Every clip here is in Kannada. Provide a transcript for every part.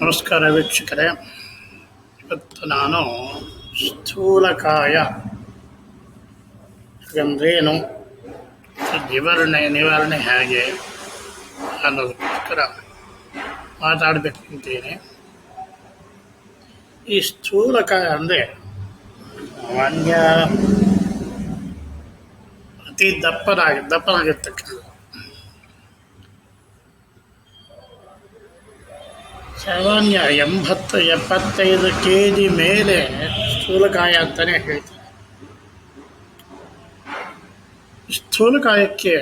ನಮಸ್ಕಾರ ವೀಕ್ಷಕರೇ. ಇವತ್ತು ನಾನು ಸ್ಥೂಲಕಾಯ ಹಾಗಂದ್ರೇನು ನಿವಾರಣೆ ನಿವಾರಣೆ ಹೇಗೆ ಅನ್ನೋದಕ್ಕೋಸ್ಕರ ಮಾತಾಡಬೇಕಂತೇನೆ ಈ ಸ್ಥೂಲಕಾಯ ಅಂದರೆ ಸಾಮಾನ್ಯ ಅತಿ ದಪ್ಪನಾಗಿ ದಪ್ಪನಾಗಿರ್ತಕ್ಕಂಥ ಸಾಮಾನ್ಯ ಎಂಬತ್ತು ಎಪ್ಪತ್ತೈದು ಕೆ ಜಿ ಮೇಲೆ ಸ್ಥೂಲಕಾಯ ಅಂತಲೇ ಹೇಳ್ತಾರೆ. ಸ್ಥೂಲಕಾಯಕ್ಕೆ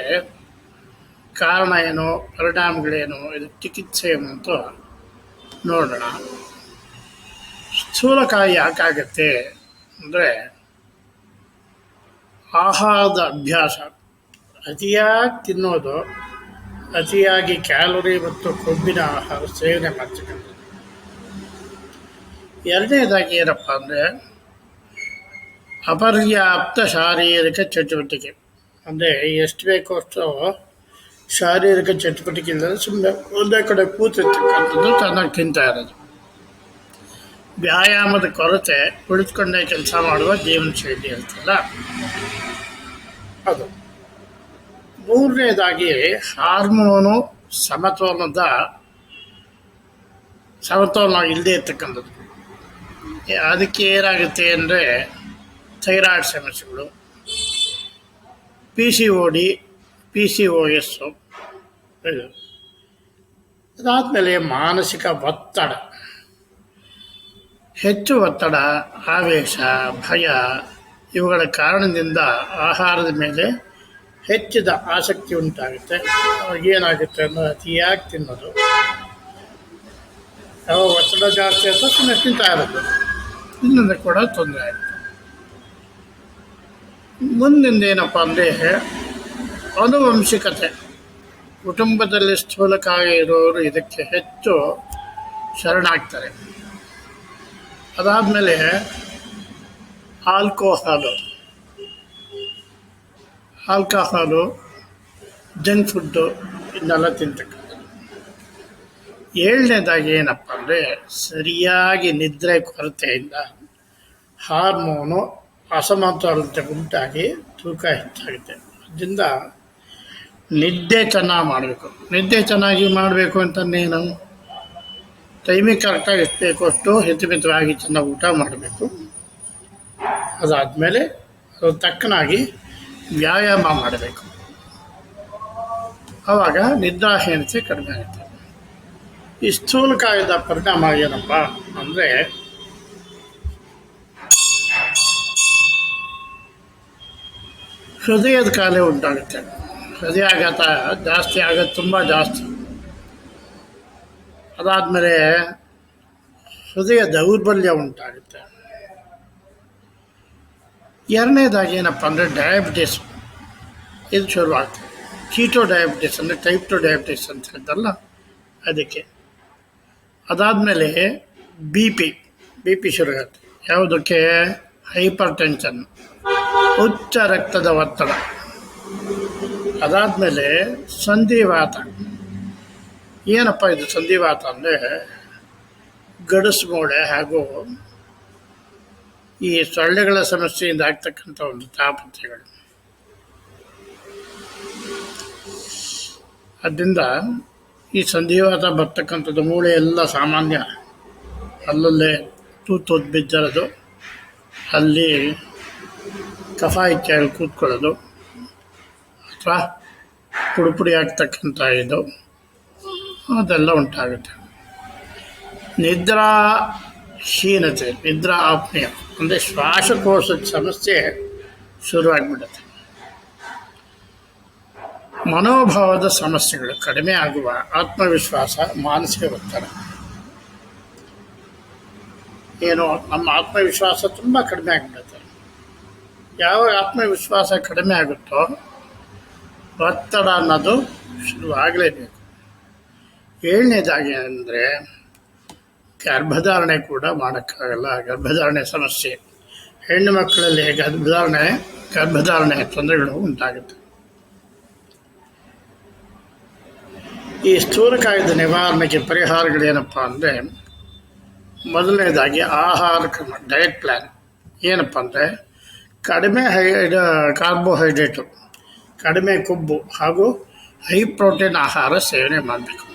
ಕಾರಣ ಏನು, ಪರಿಣಾಮಗಳೇನು, ಇದು ಚಿಕಿತ್ಸೆ ಏನು ಅಂತ ನೋಡೋಣ. ಸ್ಥೂಲಕಾಯಿ ಯಾಕಾಗತ್ತೆ ಅಂದರೆ ಆಹಾರದ ಅಭ್ಯಾಸ. ಅತಿಯಾಗಿ ತಿನ್ನೋದು ಅತಿಯಾಗಿ ಕ್ಯಾಲೋರಿ ಮತ್ತು ಕೊಬ್ಬಿನ ಆಹಾರ ಸೇವನೆ ಮಾಡ್ತಕ್ಕಂಥದ್ದು ಎರಡನೇದಾಗಿ ಏನಪ್ಪ ಅಂದರೆ ಅಪರ್ಯಾಪ್ತ ಶಾರೀರಿಕ ಚಟುವಟಿಕೆ. ಅಂದರೆ ಎಷ್ಟು ಬೇಕೋ ಅಷ್ಟು ಶಾರೀರಿಕ ಚಟುವಟಿಕೆ ಇಲ್ಲದೆ ಸುಮ್ಮನೆ ಒಂದೇ ಕಡೆ ಕೂತಿರ್ತಕ್ಕಂಥದ್ದು ಚೆನ್ನಾಗಿ ತಿಂತಾ ಇರೋದು. ವ್ಯಾಯಾಮದ ಕೊರತೆ ಉಳಿದುಕೊಂಡೇ ಕೆಲಸ ಮಾಡುವ ಜೀವನ ಶೈಲಿ ಇರ್ತಲ್ಲ ಅದು. ಮೂರನೇದಾಗಿ ಹಾರ್ಮೋನು ಸಮತೋಲನದ ಸಮತೋಲನ ಇಲ್ಲದೆ ಇರ್ತಕ್ಕಂಥದ್ದು. ಅದಕ್ಕೆ ಏನಾಗುತ್ತೆ ಅಂದರೆ ಥೈರಾಯ್ಡ್ ಸಮಸ್ಯೆಗಳು P C O D P C O S ಅದಾದಮೇಲೆ ಮಾನಸಿಕ ಒತ್ತಡ. ಹೆಚ್ಚು ಒತ್ತಡ, ಆವೇಶ, ಭಯ ಇವುಗಳ ಕಾರಣದಿಂದ ಆಹಾರದ ಮೇಲೆ ಹೆಚ್ಚಿದ ಆಸಕ್ತಿ ಉಂಟಾಗುತ್ತೆ. ಏನಾಗುತ್ತೆ ಅನ್ನೋ ಅತಿಯಾಗಿ ತಿನ್ನೋದು? ಯಾವ ಒತ್ತಡ ಜಾಸ್ತಿ ಅಂತ ಸುಮ್ಮನೆ ತಿಂತಾ ಇರೋದು. ಇನ್ನೊಂದು ಕೂಡ ತೊಂದರೆ ಆಯಿತು. ಮುಂದಿಂದ ಏನಪ್ಪ ಅಂದರೆ ಅನುವಂಶಿಕತೆ ಕುಟುಂಬದಲ್ಲಿ ಸ್ಥೂಲಕಾಯ ಇರೋರು ಇದಕ್ಕೆ ಹೆಚ್ಚು ಶರಣಾಗ್ತಾರೆ. ಅದಾದಮೇಲೆ ಆಲ್ಕೋಹಾಲು ಆಲ್ಕೋಹಾಲು, ಜಂಕ್ ಫುಡ್ಡು ಇದನ್ನೆಲ್ಲ ತಿಂತಕ್ಕಂಥದ್ದು. ಏಳನೇದಾಗಿ ಏನಪ್ಪ ಅಂದರೆ ಸರಿಯಾಗಿ ನಿದ್ರೆ ಕೊರತೆಯಿಂದ ಹಾರ್ಮೋನು ಅಸಮತೋಲತೆ ಉಂಟಾಗಿ ತೂಕ ಹೆಚ್ಚಾಗುತ್ತೆ. ಅದರಿಂದ ನಿದ್ದೆ ಚೆನ್ನಾಗಿ ಮಾಡಬೇಕು. ನಿದ್ದೆ ಚೆನ್ನಾಗಿ ಮಾಡಬೇಕು ಅಂತಂದೇನು ಟೈಮಿಗೆ ಕರೆಕ್ಟಾಗಿ ಎಷ್ಟು ಬೇಕೋ ಅಷ್ಟು ಹಿತಮಿತವಾಗಿ ಚೆನ್ನಾಗಿ ಊಟ ಮಾಡಬೇಕು. ಅದಾದಮೇಲೆ ಅದು ತಕ್ಕನಾಗಿ ವ್ಯಾಯಾಮ ಮಾಡಬೇಕು. ಆವಾಗ ನಿದ್ರಾಹೀನತೆ ಕಡಿಮೆ ಆಗುತ್ತೆ. ಈ ಸ್ಥೂಲಕಾಯದ ಪರಿಣಾಮ ಏನಪ್ಪ ಅಂದರೆ ಹೃದಯದ ಕಾಯಿಲೆ ಉಂಟಾಗುತ್ತೆ. ಹೃದಯಾಘಾತ ಜಾಸ್ತಿ ಆಗೋದು ತುಂಬ ಜಾಸ್ತಿ. ಅದಾದಮೇಲೆ ಹೃದಯ ದೌರ್ಬಲ್ಯ ಉಂಟಾಗುತ್ತೆ. ಎರಡನೇದಾಗಿ ಏನಪ್ಪ ಅಂದರೆ ಡಯಾಬಿಟಿಸ್ ಇದು ಶುರುವಾಗ್ತದೆ ಕೀಟೋ ಡಯಾಬಿಟಿಸ್ ಅಂದರೆ ಟೈಪ್ ಟು ಡಯಾಬಿಟಿಸ್ ಅಂತ ಹೇಳ್ತಾರಲ್ಲ ಅದಕ್ಕೆ. ಅದಾದಮೇಲೆ ಬಿ ಪಿ ಬಿ ಪಿ ಶುರುವಾಗುತ್ತೆ ಯಾವುದಕ್ಕೆ? ಹೈಪರ್ ಟೆನ್ಷನ್ ಉಚ್ಚ ರಕ್ತದ ಒತ್ತಡ. ಅದಾದಮೇಲೆ ಸಂಧಿವಾತ. ಏನಪ್ಪ ಇದು ಸಂಧಿವಾತ ಅಂದರೆ ಗಡಸು ಹಾಗೂ ಈ ಸೊಳ್ಳೆಗಳ ಸಮಸ್ಯೆಯಿಂದ ಆಗ್ತಕ್ಕಂಥ ಒಂದು ತಾಪತ್ರೆಗಳು ಅದರಿಂದ ಈ ಸಂಧಿವಾತ ಬರ್ತಕ್ಕಂಥದ್ದು ಮೂಳೆ ಎಲ್ಲ ಸಾಮಾನ್ಯ. ಅಲ್ಲಲ್ಲೇ ತೂತು ಬಿದ್ದರದು ಅಲ್ಲಿ ಕಫ ಇತ್ಯಾದಿ ಕೂತ್ಕೊಳ್ಳೋದು. ಅಥವಾ ಪುಡಿಪುಡಿ ಪುಡಿ ಆಗ್ತಕ್ಕಂಥ ಇದು. ಅದೆಲ್ಲ ಉಂಟಾಗುತ್ತೆ. ನಿದ್ರಾಹೀನತೆ ನಿದ್ರಾ ಆಪ್ನಿಯ. ಅಂದರೆ ಶ್ವಾಸಕೋಶದ ಸಮಸ್ಯೆ ಶುರುವಾಗ್ಬಿಡುತ್ತೆ. ಮನೋಭಾವದ ಸಮಸ್ಯೆಗಳು ಕಡಿಮೆ ಆಗುವ ಆತ್ಮವಿಶ್ವಾಸ ಮಾನಸಿಕ ಒತ್ತಡ. ಏನು, ನಮ್ಮ ಆತ್ಮವಿಶ್ವಾಸ ತುಂಬ ಕಡಿಮೆ ಆಗಿಬಿಡುತ್ತೆ. ಯಾವ ಆತ್ಮವಿಶ್ವಾಸ ಕಡಿಮೆ ಆಗುತ್ತೋ ಒತ್ತಡ ಅನ್ನೋದು ಶುರುವಾಗಲೇಬೇಕು. ಏಳನೇದಾಗಿ ಅಂದರೆ ಗರ್ಭಧಾರಣೆ ಕೂಡ ಮಾಡೋಕ್ಕಾಗಲ್ಲ, ಗರ್ಭಧಾರಣೆ ಸಮಸ್ಯೆ. ಹೆಣ್ಣು ಮಕ್ಕಳಲ್ಲಿ ಗರ್ಭಧಾರಣೆ ಗರ್ಭಧಾರಣೆ ತೊಂದರೆಗಳು ಉಂಟಾಗುತ್ತೆ. ಈ ಸ್ಥೂಲಕಾಯದ ನಿವಾರಣೆಗೆ ಪರಿಹಾರಗಳೇನಪ್ಪ ಅಂದರೆ, ಮೊದಲನೇದಾಗಿ ಆಹಾರ ಕ್ರಮ ಡಯಟ್ ಪ್ಲ್ಯಾನ್ ಏನಪ್ಪ ಅಂದರೆ, ಕಡಿಮೆ ಹೈ ಕಾರ್ಬೋಹೈಡ್ರೇಟು ಕಡಿಮೆ ಕೊಬ್ಬು ಹಾಗೂ ಹೈ ಪ್ರೋಟೀನ್ ಆಹಾರ ಸೇವನೆ ಮಾಡಬೇಕು.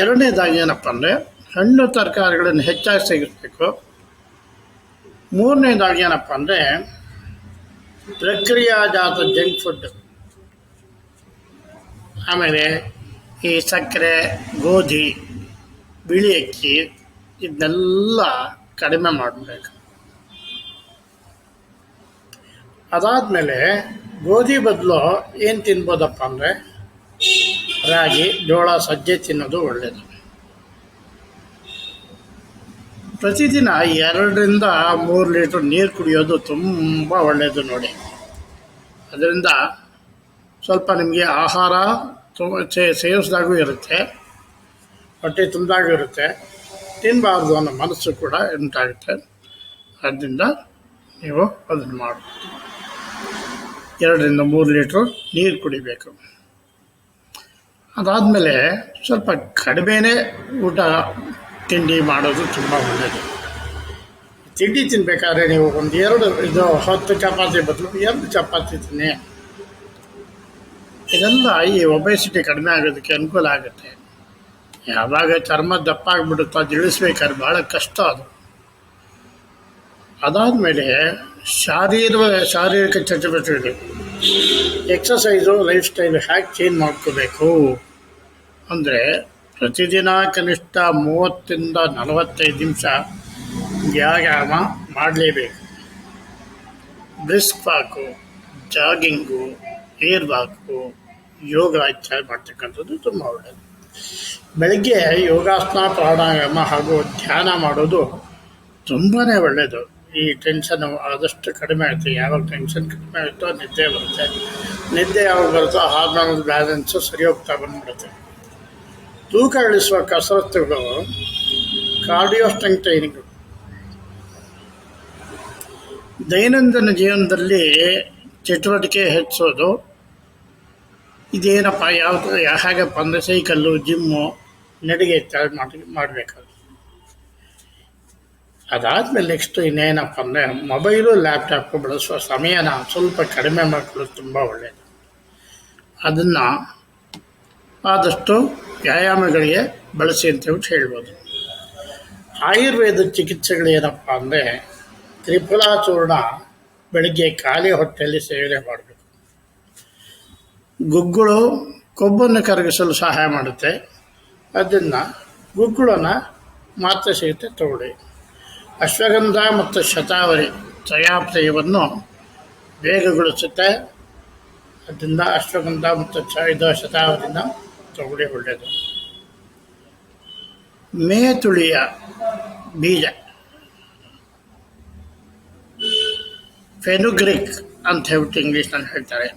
ಎರಡನೇದಾಗಿ ಏನಪ್ಪ ಅಂದರೆ ಹಣ್ಣು ತರಕಾರಿಗಳನ್ನು ಹೆಚ್ಚಾಗಿ ಸೇವಿಸಬೇಕು. ಮೂರನೇದಾಗಿ ಏನಪ್ಪ ಅಂದರೆ ಪ್ರಕ್ರಿಯಾಜಾತ ಜಂಕ್ ಫುಡ್. ಆಮೇಲೆ ಈ ಸಕ್ಕರೆ, ಗೋಧಿ, ಬಿಳಿ ಅಕ್ಕಿ ಇದನ್ನೆಲ್ಲ ಕಡಿಮೆ ಮಾಡಬೇಕು. ಅದಾದಮೇಲೆ ಗೋಧಿ ಬದಲು ಏನು ತಿನ್ಬೋದಪ್ಪ ಅಂದರೆ ರಾಗಿ, ಜೋಳ, ಸಜ್ಜೆ ತಿನ್ನೋದು ಒಳ್ಳೆಯದು ಪ್ರತಿದಿನ ಎರಡರಿಂದ ಮೂರು ಲೀಟ್ರ್ ನೀರು ಕುಡಿಯೋದು ತುಂಬ ಒಳ್ಳೆಯದು ನೋಡಿ. ಅದರಿಂದ ಸ್ವಲ್ಪ ನಿಮಗೆ ಆಹಾರ ತುಂಬ ಸೇವಿಸಿದಾಗೂ ಇರುತ್ತೆ. ಹೊಟ್ಟೆ ತುಂಬಿದಾಗೂ ಇರುತ್ತೆ. ತಿನ್ನಬಾರ್ದು ಅನ್ನೋ ಮನಸ್ಸು ಕೂಡ ಉಂಟಾಗುತ್ತೆ. ಆದ್ದರಿಂದ ನೀವು ಅದನ್ನು ಮಾಡಬಹುದು ಎರಡರಿಂದ ಮೂರು ಲೀಟ್ರು ನೀರು ಕುಡಿಬೇಕು. ಅದಾದಮೇಲೆ ಸ್ವಲ್ಪ ಕಡಿಮೆನೇ ಊಟ ತಿಂಡಿ ಮಾಡೋದು ತುಂಬ ಒಳ್ಳೆಯದು ತಿಂಡಿ ತಿನ್ನಬೇಕಾದ್ರೆ ನೀವು ಒಂದು ಎರಡು, ಇದು ಹತ್ತು ಚಪಾತಿ ಬದಲು ಎರಡು ಚಪಾತಿ ತಿನ್ನಿ. ಇದೆಲ್ಲ ಈ ಒಬೆಸಿಟಿ ಕಡಿಮೆ ಆಗೋದಕ್ಕೆ ಅನುಕೂಲ ಆಗುತ್ತೆ. ಯಾವಾಗ ಚರ್ಮ ದಪ್ಪ ಆಗಿಬಿಡುತ್ತೋ ಅದು ಇಳಿಸ್ಬೇಕಾದ್ರೆ ಭಾಳ ಕಷ್ಟ ಅದು. ಅದಾದಮೇಲೆ ಶಾರೀರ ಶಾರೀರಿಕ ಚಟುವಟಿಕೆಗಳು. Exercise lifestyle hack change ಮಾಡ್ಕೋಬೇಕು. ಅಂದರೆ ಪ್ರತಿದಿನ ಕನಿಷ್ಠ ಮೂವತ್ತರಿಂದ ನಲವತ್ತೈದು ನಿಮಿಷ ವ್ಯಾಯಾಮ ಮಾಡಲೇಬೇಕು. Brisk walk, jogging, air walk, yoga ಇತ್ಯಾದಿ ಮಾಡ್ತಕ್ಕಂಥದ್ದು ತುಂಬ ಒಳ್ಳೆಯದು ಬೆಳಗ್ಗೆ ಯೋಗಾಸನ, ಪ್ರಾಣಾಯಾಮ ಹಾಗೂ ಧ್ಯಾನ ಮಾಡೋದು ತುಂಬಾ ಒಳ್ಳೆಯದು ಈ ಟೆನ್ಷನ್ ಆದಷ್ಟು ಕಡಿಮೆ ಆಗುತ್ತೆ ಯಾವಾಗ ಟೆನ್ಷನ್ ಕಡಿಮೆ ಆಯಿತೋ ನಿದ್ದೆ ಬರುತ್ತೆ. ನಿದ್ದೆ ಯಾವಾಗ ಬರುತ್ತೋ ಹಾರ್ಮೋನಲ್ ಬ್ಯಾಲೆನ್ಸು ಸರಿ ಹೋಗ್ತಾ ಬಂದ್ಬಿಡುತ್ತೆ. ತೂಕ ಇಳಿಸುವ ಕಸರತ್ತುಗಳು ಕಾರ್ಡಿಯೋ ಸ್ಟ್ರೆಂಗ್ ಟ್ರೈನಿಂಗ್ ದೈನಂದಿನ ಜೀವನದಲ್ಲಿ ಚಟುವಟಿಕೆ ಹೆಚ್ಚೋದು. ಇದೇನಪ್ಪ, ಯಾವುದು ಹೇಗಪ್ಪ ಅಂದರೆ ಸೈಕಲ್ಲು, ಜಿಮ್ಮು, ನಡಿಗೆ ಇತ್ಯಾದಿ ಮಾಡಿ ಮಾಡಬೇಕಾದ್ರು ಅದಾದಮೇಲೆ ನೆಕ್ಸ್ಟು ಇನ್ನೇನಪ್ಪ ಅಂದರೆ, ಮೊಬೈಲು, ಲ್ಯಾಪ್ಟಾಪು ಬಳಸುವ ಸಮಯನ ಸ್ವಲ್ಪ ಕಡಿಮೆ ಮಾಡಿಕೊಳ್ಳೋದು ತುಂಬ ಒಳ್ಳೆಯದು ಅದನ್ನು ಆದಷ್ಟು ವ್ಯಾಯಾಮಗಳಿಗೆ ಬಳಸಿ ಅಂತ ಹೇಳ್ಬಿಟ್ಟು ಹೇಳ್ಬೋದು. ಆಯುರ್ವೇದ ಚಿಕಿತ್ಸೆಗಳು ಏನಪ್ಪ ಅಂದರೆ ತ್ರಿಫಲಾ ಚೂರ್ಣ ಬೆಳಗ್ಗೆ ಖಾಲಿ ಹೊಟ್ಟೆಯಲ್ಲಿ ಸೇವನೆ ಮಾಡಬೇಕು. ಗುಗ್ಗುಳು ಕೊಬ್ಬನ್ನು ಕರಗಿಸಲು ಸಹಾಯ ಮಾಡುತ್ತೆ. ಅದನ್ನು ಗುಗ್ಗುಳನ್ನು ಮಾತ್ರ ಸಿಗುತ್ತೆ ತಗೊಳ್ಳಿ. ಅಶ್ವಗಂಧ ಮತ್ತು ಶತಾವರಿ ಚಯಾಪ್ರಯವನ್ನು ಬೇಗಗೊಳಿಸುತ್ತೆ ಅದರಿಂದ ಅಶ್ವಗಂಧ ಮತ್ತು ಚ ಇದು ಶತಾವರಿನ ತಗೊಳ್ಳಿ ಒಳ್ಳೆಯದು ಮೇತುಳಿಯ ಬೀಜ. ಫೆನುಗ್ರಿಕ್ ಅಂತ ಹೇಳ್ಬಿಟ್ಟು ಇಂಗ್ಲೀಷ್ನಲ್ಲಿ ಹೇಳ್ತಾರೆ.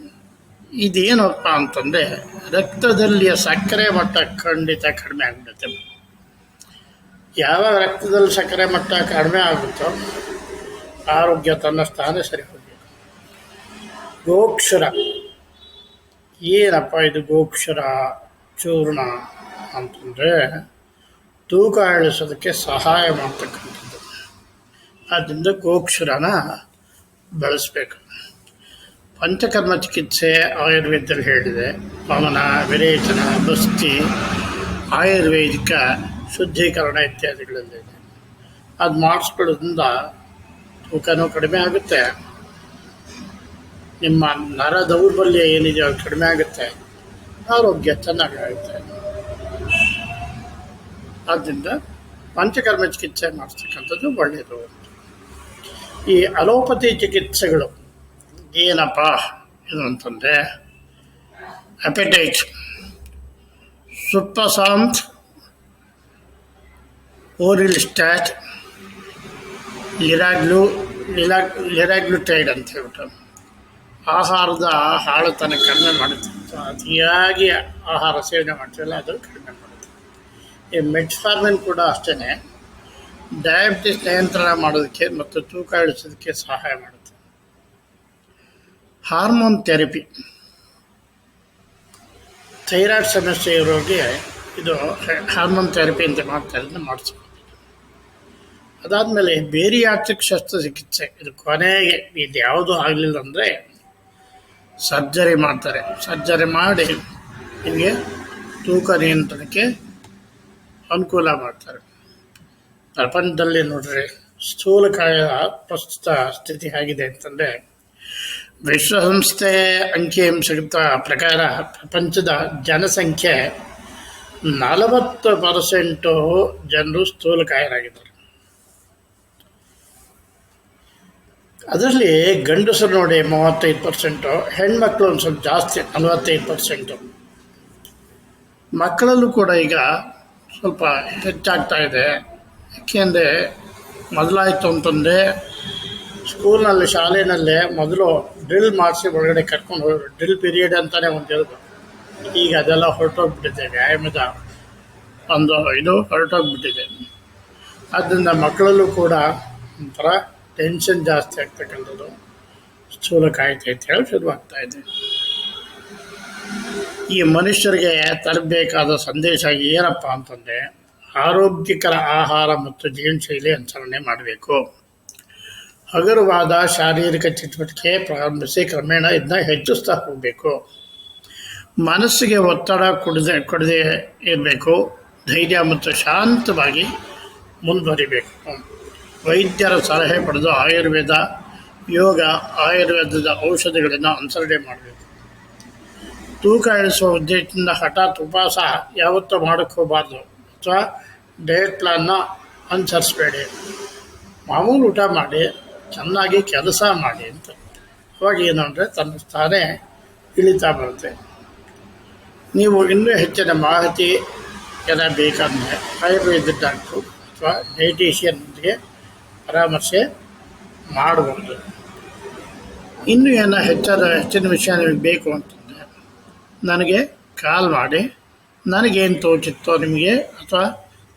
ಇದೇನಪ್ಪ ಅಂತಂದರೆ ರಕ್ತದಲ್ಲಿಯ ಸಕ್ಕರೆ ಮಟ್ಟ ಖಂಡಿತ ಕಡಿಮೆ ಆಗಿಬಿಡುತ್ತೆ. ಯಾವಾಗ ರಕ್ತದಲ್ಲಿ ಸಕ್ಕರೆ ಮಟ್ಟ ಕಡಿಮೆ ಆಗುತ್ತೋ ಆರೋಗ್ಯ ತನ್ನ ಸ್ಥಾನ ಸರಿ ಹೋಗಬೇಕು ಗೋಕ್ಷರ. ಏನಪ್ಪ ಇದು ಗೋಕ್ಷರ? ಚೂರ್ಣ ಅಂತಂದರೆ ತೂಕ ಇಳಿಸೋದಕ್ಕೆ ಸಹಾಯ ಮಾಡ್ತಕ್ಕಂಥದ್ದು. ಆದ್ದರಿಂದ ಗೋಕ್ಷರನ ಬಳಸಬೇಕು. ಪಂಚಕರ್ಮ ಚಿಕಿತ್ಸೆ ಆಯುರ್ವೇದದಲ್ಲಿ ಹೇಳಿದೆ. ಪವನ, ವಿರೇಚನ ಬಸ್ತಿ ಆಯುರ್ವೇದಿಕ ಶುದ್ಧೀಕರಣ ಇತ್ಯಾದಿಗಳಲ್ಲಿದೆ ಅದು ಮಾಡಿಸ್ಕೊಳ್ಳೋದ್ರಿಂದ ತೂಕನೂ ಕಡಿಮೆ ಆಗುತ್ತೆ. ನಿಮ್ಮ ನರ ದೌರ್ಬಲ್ಯ ಏನಿದೆಯೋ ಕಡಿಮೆ ಆಗುತ್ತೆ. ಆರೋಗ್ಯ ಚೆನ್ನಾಗಾಗುತ್ತೆ ಆದ್ದರಿಂದ ಪಂಚಕರ್ಮ ಚಿಕಿತ್ಸೆ ಮಾಡಿಸ್ತಕ್ಕಂಥದ್ದು ಒಳ್ಳೆಯದು. ಈ ಅಲೋಪತಿ ಚಿಕಿತ್ಸೆಗಳು ಏನಪ್ಪ ಇದು ಅಂತಂದರೆ ಅಪೆಟೈಟ್ ಓರಿಲ್ ಸ್ಟ್ಯಾಟ್ ಲಿರಾಗ್ಲು ಲಿರಾ ಲಿರಾಗ್ಲುಟೈಡ್ ಅಂತ ಹೇಳ್ಬಿಟ್ಟು. ಆಹಾರದ ಹಾಳುತನ ಕಡಿಮೆ ಮಾಡುತ್ತೆ. ಅತಿಯಾಗಿ ಆಹಾರ ಸೇವನೆ ಮಾಡ್ತೀವಲ್ಲ ಅದು ಕಡಿಮೆ ಮಾಡುತ್ತೆ. ಈ ಮೆಟ್ಫಾರ್ಮಿನ್ ಕೂಡ ಅಷ್ಟೇ ಡಯಾಬಿಟಿಸ್ ನಿಯಂತ್ರಣ ಮಾಡೋದಕ್ಕೆ ಮತ್ತು ತೂಕ ಇಳಿಸೋದಕ್ಕೆ ಸಹಾಯ ಮಾಡುತ್ತೆ. Hormone therapy. ಥೈರಾಯ್ಡ್ ಸಮಸ್ಯೆ ಇರೋರಿಗೆ ಇದು ಹಾರ್ಮೋನ್ ಥೆರಪಿ ಅಂತ ಮಾಡ್ತಾರೆ ಇದನ್ನ ಮಾಡಿಸ್ಬೋದು ಅದಾದಮೇಲೆ ಬೇರಿಯಾಟ್ರಿಕ್ ಶಸ್ತ್ರಚಿಕಿತ್ಸೆ. ಇದು ಕೊನೆಗೆ, ಇದು ಯಾವುದೂ ಆಗಲಿಲ್ಲ ಅಂದರೆ ಸರ್ಜರಿ ಮಾಡ್ತಾರೆ. ಸರ್ಜರಿ ಮಾಡಿ ನಿಮಗೆ ತೂಕ ನಿಯಂತ್ರಣಕ್ಕೆ ಅನುಕೂಲ ಮಾಡ್ತಾರೆ. ಪ್ರಪಂಚದಲ್ಲಿ ನೋಡ್ರಿ ಸ್ಥೂಲಕಾಯ ಪ್ರಸ್ತುತ ಸ್ಥಿತಿ ಹೇಗಿದೆ ಅಂತಂದರೆ ವಿಶ್ವಸಂಸ್ಥೆ ಅಂಕಿಅಂಶದ ಪ್ರಕಾರ ಪ್ರಪಂಚದ ಜನಸಂಖ್ಯೆ ನಲವತ್ತು ಪರ್ಸೆಂಟು ಜನರು ಸ್ಥೂಲಕಾಯರಾಗಿದ್ದಾರೆ. ಅದರಲ್ಲಿ ಗಂಡಸರು ನೋಡಿ ಮೂವತ್ತೈದು ಪರ್ಸೆಂಟು, ಹೆಣ್ಮಕ್ಳು ಒಂದು ಸ್ವಲ್ಪ ಜಾಸ್ತಿ, ನಲವತ್ತೈದು ಪರ್ಸೆಂಟು. ಮಕ್ಕಳಲ್ಲೂ ಕೂಡ ಈಗ ಸ್ವಲ್ಪ ಹೆಚ್ಚಾಗ್ತಾ ಇದೆ. ಯಾಕೆಂದರೆ ಮೊದಲಾಯಿತು ಅಂತಂದರೆ ಸ್ಕೂಲ್ನಲ್ಲಿ ಶಾಲೆಯಲ್ಲೇ ಮೊದಲು ಡ್ರಿಲ್ ಮಾಡಿಸಿ ಒಳಗಡೆ ಕರ್ಕೊಂಡು ಹೋಗಿ, ಡ್ರಿಲ್ ಪೀರಿಯಡ್ ಅಂತಲೇ ಒಂದು ಹೇಳ್ಬೋದು. ಈಗ ಅದೆಲ್ಲ ಹೊರಟೋಗ್ಬಿಟ್ಟಿದೆ, ವ್ಯಾಯಾಮದ ಒಂದು ಇದು ಹೊರಟೋಗ್ಬಿಟ್ಟಿದೆ. ಆದ್ದರಿಂದ ಮಕ್ಕಳಲ್ಲೂ ಕೂಡ ಒಂಥರ ಟೆನ್ಷನ್ ಜಾಸ್ತಿ ಆಗ್ತಕ್ಕಂಥದ್ದು ಅಂತ ಹೇಳಿ ಶುರುವಾಗ್ತಾ ಇದೆ. ಈ ಮನುಷ್ಯರಿಗೆ ತರಬೇಕಾದ ಸಂದೇಶ ಏನಪ್ಪ ಅಂತಂದರೆ ಆರೋಗ್ಯಕರ ಆಹಾರ ಮತ್ತು ಜೀವನಶೈಲಿ ಅನುಸರಣೆ ಮಾಡಬೇಕು. ಹಗುರವಾದ ಶಾರೀರಿಕ ಚಟುವಟಿಕೆ ಪ್ರಾರಂಭಿಸಿ ಕ್ರಮೇಣ ಇದನ್ನ ಹೆಚ್ಚಿಸ್ತಾ ಹೋಗಬೇಕು. ಮನಸ್ಸಿಗೆ ಒತ್ತಡ ಕೊಡದೆ ಕೊಡದೆ ಇರಬೇಕು. ಧೈರ್ಯ ಮತ್ತು ಶಾಂತವಾಗಿ ಮುಂದುವರಿಬೇಕು. ವೈದ್ಯರ ಸಲಹೆ ಪಡೆದು ಆಯುರ್ವೇದ, ಯೋಗ, ಆಯುರ್ವೇದದ ಔಷಧಿಗಳನ್ನು ಅನುಸರಣೆ ಮಾಡಬೇಕು. ತೂಕ ಇಳಿಸುವ ಉದ್ದೇಶದಿಂದ ಹಠಾತ್ ಉಪವಾಸ ಯಾವತ್ತೂ ಮಾಡೋಕ್ಕೆ ಹೋಗಬಾರ್ದು. ಅಥವಾ ಡಯಟ್ ಪ್ಲಾನ್ನ ಅನುಸರಿಸಬೇಡಿ. ಮಾಮೂಲು ಊಟ ಮಾಡಿ, ಚೆನ್ನಾಗಿ ಕೆಲಸ ಮಾಡಿ ಅಂತ. ಅವಾಗ ಏನು ಅಂದರೆ ತನ್ನ ಸ್ಥಾನೇ ಇಳಿತಾ ಬರುತ್ತೆ. ನೀವು ಇನ್ನೂ ಹೆಚ್ಚಿನ ಮಾಹಿತಿ ಎಲ್ಲ ಬೇಕಾದರೆ ಆಯುರ್ವೇದ ಡಾಕ್ಟ್ರು ಅಥವಾ ಡೈಟಿಷಿಯನ್ಗೆ ಪರಾಮರ್ಶೆ ಮಾಡಬಹುದು ಇನ್ನು ಏನೋ ಹೆಚ್ಚಾದ ಹೆಚ್ಚಿನ ವಿಷಯ ನಿಮಗೆ ಬೇಕು ಅಂತಂದರೆ, ನನಗೆ ಕಾಲ್ ಮಾಡಿ, ನನಗೇನು ತೋಚಿತ್ತೋ ನಿಮಗೆ ಅಥವಾ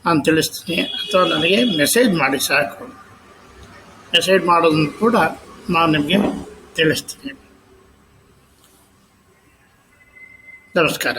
ನಾನು ತಿಳಿಸ್ತೀನಿ ಅಥವಾ ನನಗೆ ಮೆಸೇಜ್ ಮಾಡಿ ಸಾಕು. ಮೆಸೇಜ್ ಮಾಡೋದನ್ನು ಕೂಡ ನಾನು ನಿಮಗೆ ತಿಳಿಸ್ತೀನಿ. ನಮಸ್ಕಾರ.